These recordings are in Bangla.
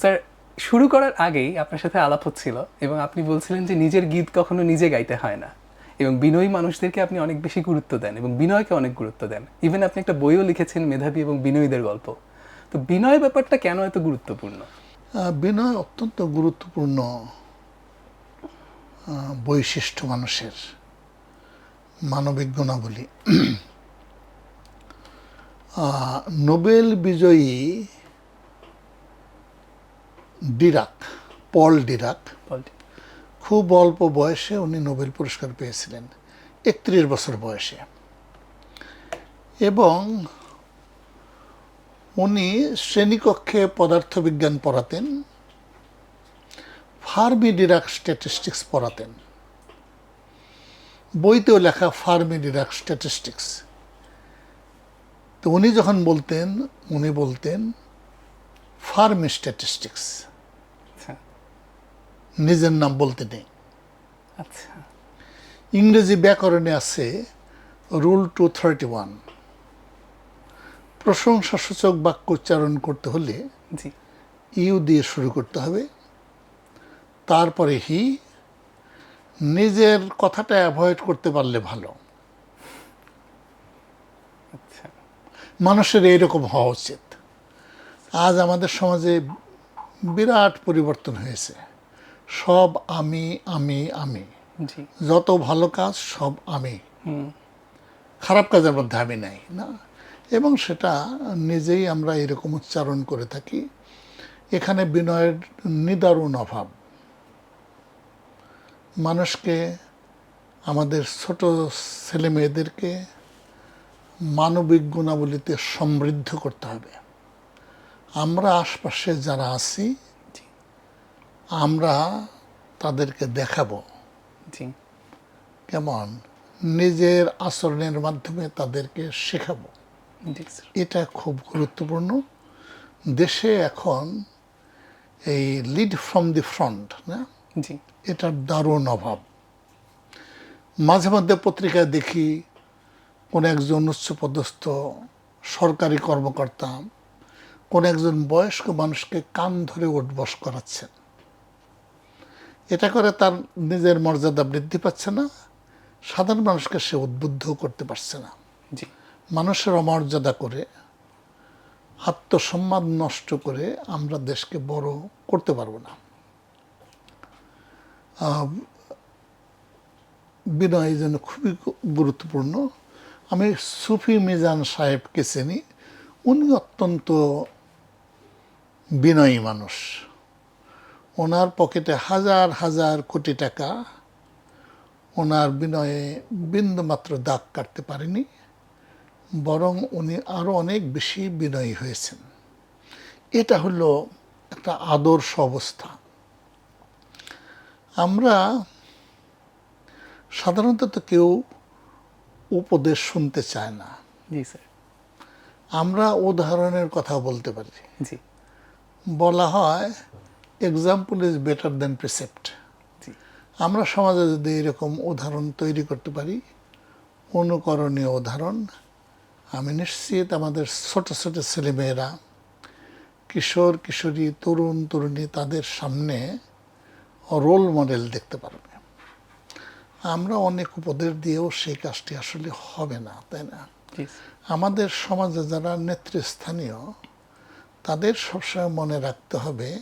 স্যার শুরু করার আগেই আপনার সাথে আলাপ হচ্ছিল এবং আপনি বলছিলেন যে নিজের গীত কখনো নিজে গাইতে হয় না। এবং বিনয়ী মানুষদেরকে আপনি অনেক বেশি গুরুত্ব দেন এবং বিনয়কে অনেক গুরুত্ব দেন। ইভেন আপনি একটা বইও লিখেছেন মেধাবী এবং বিনয়ীদের গল্প। তো বিনয় ব্যাপারটা কেন এত গুরুত্বপূর্ণ? বিনয় অত্যন্ত গুরুত্বপূর্ণ বৈশিষ্ট্য মানুষের মানবিক গুণাবলী। নোবেল বিজয়ী ডিরাক পল ডিরাক। খুব অল্প বয়সে উনি নোবেল পুরস্কার পেয়েছিলেন একত্রিশ বছর বয়সে। এবং উনি শ্রেণীকক্ষে পদার্থবিজ্ঞান পড়াতেন ফার্মি ডিরাক স্ট্যাটিস্টিক্স পড়াতেন। বইতেও লেখা ফার্মি ডিরাক স্ট্যাটিস্টিক্স। তো উনি যখন বলতেন উনি বলতেন ফার্মি স্ট্যাটিস্টিক্স। নিজের নাম বলতে নেই। আচ্ছা। ইংরেজি ব্যাকরণে আছে রুল টু থার্টি ওয়ান। প্রশংসাসূচক বাক্য উচ্চারণ করতে হলে ইউ দিয়ে শুরু করতে হবে। তারপরে হি। নিজের কথাটা অ্যাভয়েড করতে পারলে ভালো। আচ্ছা। মানুষের এইরকম হওয়া উচিত। আজ আমাদের সমাজে বিরাট পরিবর্তন হয়েছে। সব আমি আমি আমি। যত ভালো কাজ সব আমি। খারাপ কাজের মধ্যে আমি নাই না? এবং সেটা নিজেই আমরা এরকম উচ্চারণ করে থাকি। এখানে বিনয়ের নিদারুণ অভাব। মানুষকে আমাদের ছোট ছেলে মেয়েদেরকে মানবিক গুণাবলীতে সমৃদ্ধ করতে হবে। আমরা আশপাশে যারা আছি আমরা তাদেরকে দেখাবো। জি। কেমন? নিজের আচরণের মাধ্যমে তাদেরকে শেখাবো। এটা খুব গুরুত্বপূর্ণ। দেশে এখন এই লিড ফ্রম দি ফ্রন্ট না? জি। এটার দারুণ অভাব। মাঝে মধ্যে পত্রিকায় দেখি কোন একজন উচ্চপদস্থ সরকারি কর্মকর্তা কোন একজন বয়স্ক মানুষকে কান ধরে উঠবস করাচ্ছেন। এটা করে তার নিজের মর্যাদা বৃদ্ধি পাচ্ছে না। সাধারণ মানুষকে সে উদ্বুদ্ধ করতে পারছে না। মানুষের অমর্যাদা করে আত্মসম্মান নষ্ট করে আমরা দেশকে বড় করতে পারব না। বিনয় যেন খুবই গুরুত্বপূর্ণ। আমি সুফি মিজান সাহেবকে চিনি। উনি অত্যন্ত বিনয়ী মানুষ। ওনার পকেটে হাজার হাজার কোটি টাকা। ওনার বিনয়ে বিন্দুমাত্র দাগ কাটতে পারেনি বরং উনি আরও অনেক বেশি বিনয়ী হয়েছেন। এটা হলো একটা আদর্শ অবস্থা। আমরা সাধারণত তো কেউ উপদেশ শুনতে চায় না। জি স্যার। আমরা উদাহরণের কথা বলতে পারি। জি। বলা হয় example is better than precept আমরা সমাজে যদি এরকম উদাহরণ তৈরি করতে পারি অনুকরণীয় উদাহরণ আমি নিশ্চিত আমাদের ছোট ছোট ছেলেমেয়েরা কিশোর কিশোরী তরুণ তরুণী তাদের সামনে রোল মডেল দেখতে পারবে। আমরা অনেক উপদেশ দিয়েও সেই কাজটি আসলে হবে না তাই না? আমাদের সমাজে যারা নেতৃস্থানীয় তাদের সবসময় মনে রাখতে হবে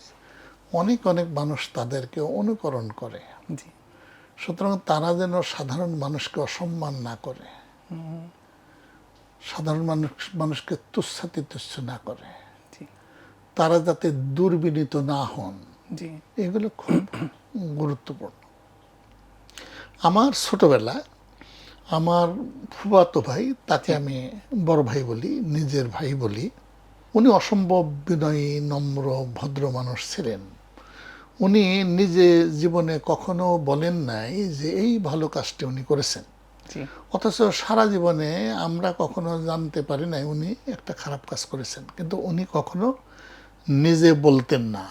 অনেক অনেক মানুষ তাদেরকে অনুকরণ করে। জি। সুতরাং তারা যেন সাধারণ মানুষকে অসম্মান না করে। সাধারণ মানুষ মানুষকে তুচ্ছাতি তুচ্ছ না করে। জি। তারা যাতে দুর্বিনীত না হন। জি। এগুলো খুব গুরুত্বপূর্ণ। আমার ছোটবেলা আমার ফুফাতো ভাই তাকে আমি বড় ভাই বলি নিজের ভাই বলি উনি অসম্ভব বিনয়ী নম্র ভদ্র মানুষ ছিলেন। উনি নিজে জীবনে কখনো বলেন নাই যে এই ভালো কাজটি উনি করেছেন। অথচ সারা জীবনে আমরা কখনো জানতে পারি নাই উনি একটা খারাপ কাজ করেছেন। কিন্তু উনি কখনো নিজে বলতেন না।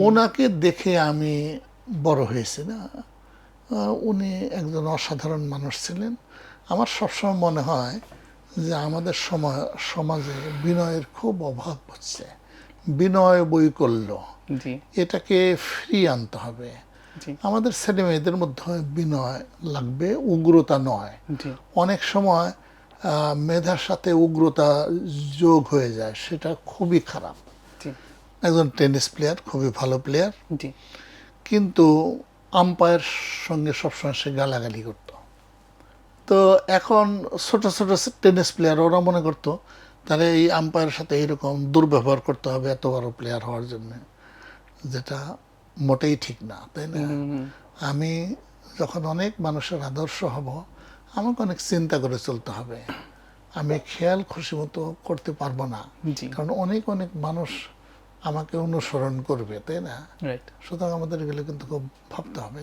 ওনাকে দেখে আমি বড় হয়েছি না। উনি একজন অসাধারণ মানুষ ছিলেন। আমার সবসময় মনে হয় যে আমাদের সময় সমাজে বিনয়ের খুব অভাব হচ্ছে। বিনয় বৈকল্য এটাকে ফ্রি আনতে হবে। আমাদের ছেলে মেয়েদের মধ্যে বিনয় লাগবে উগ্রতা নয়। অনেক সময় মেধার সাথে উগ্রতা যোগ হয়ে যায় সেটা খুবই খারাপ। একজন টেনিস প্লেয়ার খুবই ভালো প্লেয়ার। কিন্তু আম্পায়ার সঙ্গে সবসময় সে গালাগালি করত। তো এখন ছোট ছোট টেনিস প্লেয়ার ওরা মনে করতো তাহলে এই আম্পায়ারের সাথে এইরকম দুর্ব্যবহার করতে হবে এত বড় প্লেয়ার হওয়ার জন্য যেটা মোটেই ঠিক না তাই না? আমি যখন অনেক মানুষের আদর্শ হব আমাকে অনেক চিন্তা করে চলতে হবে। আমি খেয়াল খুশি মতো করতে পারব না। জি। কারণ অনেক অনেক মানুষ আমাকে অনুসরণ করবে তাই না? সুতরাং আমাদের এগুলো কিন্তু খুব ভাবতে হবে।